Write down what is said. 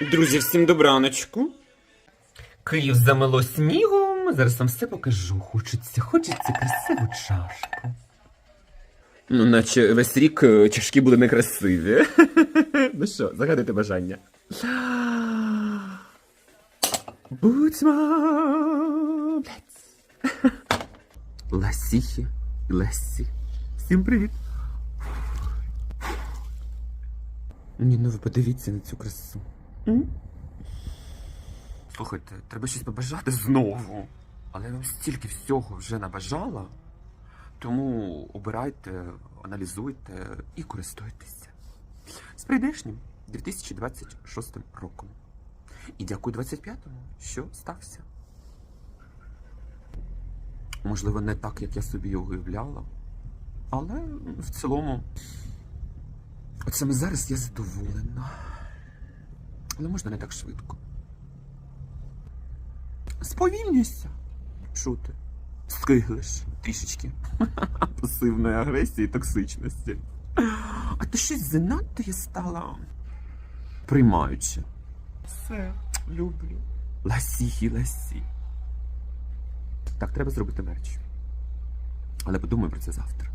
Друзі, всім добраночку. Київ замело снігом. Зараз вам все покажу. Хочеться, хочеться красиву чашку. Ну, наче весь рік е, чашки були некрасиві. ну що, загадуйте бажання. Будьмо, блядь. Ласіхи, Лесі. Всім привіт. Ні, ну ви подивіться на цю красу. Слухайте, треба щось побажати знову. Але я вам стільки всього вже набажала. Тому обирайте, аналізуйте і користуйтеся. З прийдешнім 2026 роком. І дякую 25-му, що стався. Можливо, не так, як я собі його уявляла. Але в цілому, от саме зараз я задоволена. Але можна не так швидко. Сповільнюйся. Що ти? Скиглиш трішечки пасивної агресії і токсичності. А ти щось занадто я стала приймаючи. Все, люблю. Ласіхі, ласі. Так, треба зробити мерч. Але подумаю про це завтра.